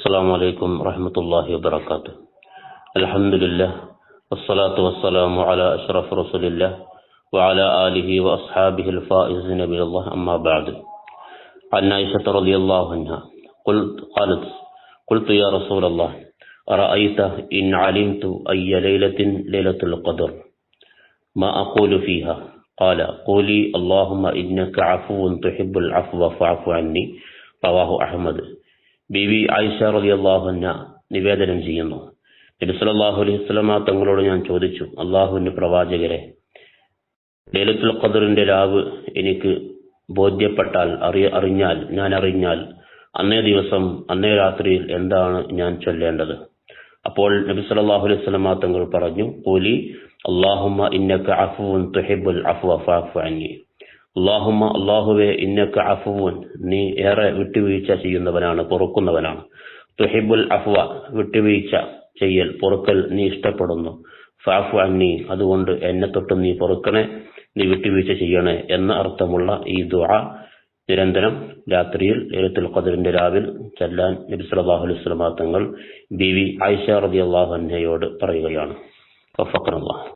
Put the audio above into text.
السلام عليكم ورحمة الله وبركاته. الحمد لله والصلاة والسلام على أشرف رسول الله وعلى آله وأصحابه الفائزين بالله أما بعد عن عائشة رضي الله عنها قلت قالت قلت يا رسول الله أرأيت إن علمت أي ليلة ليلة القدر؟ ما أقول فيها؟ قال قولي اللهم إنك عفو تحب العفو فاعف عني رواه أحمد. B V Ayisha റലി നിവേദനം ചെയ്യുന്നു. നബി സല്ലല്ലാഹു അലൈഹി വസല്ലമ തങ്ങളോട് ഞാൻ ചോദിച്ചു അള്ളാഹുവിന്റെ പ്രവാചകരെ ലൈലത്തുൽ ഖദറിന്റെ രാവ് എനിക്ക് ബോധ്യപ്പെട്ടാൽ അറിയ അറിഞ്ഞാൽ ഞാൻ അറിഞ്ഞാൽ അന്നേ ദിവസം അന്നേ രാത്രിയിൽ എന്താണ് ഞാൻ ചൊല്ലേണ്ടത്? അപ്പോൾ നബി സല്ലല്ലാഹു അലൈഹി വസല്ലമ തങ്ങൾ പറഞ്ഞു കൂലി അള്ളാഹുമ്മ ഇന്നക അഫുവുൻ തുഹിബുൽ അഫു അന്നി അള്ളാഹുമ്മ അള്ളാഹുവെ ഇന്നക്ക് അഫുവൻ നീ ഏറെ വിട്ടുവീഴ്ച ചെയ്യുന്നവനാണ് പൊറുക്കുന്നവനാണ്. തുഹിബുൽ അഫ്വ വിട്ടുവീഴ്ച ചെയ്യൽ പൊറുക്കൽ നീ ഇഷ്ടപ്പെടുന്നു. ഫാഫു അന്നി അതുകൊണ്ട് എന്നെ തൊട്ട് നീ പൊറുക്കണേ നീ വിട്ടുവീഴ്ച ചെയ്യണേ എന്ന അർത്ഥമുള്ള ഈ ദുആ നിരന്തരം രാത്രിയിൽ ലൈലത്തുൽ ഖദറിന്റെ രാവിൽ ചെല്ലാൻ നബി സല്ലല്ലാഹു അലൈഹി വസല്ലം തങ്ങൾ ബിവി ആയിഷ റളിയല്ലാഹു അൻഹയോട് പറയുകയാണ്. വഫഖറല്ലാഹ്.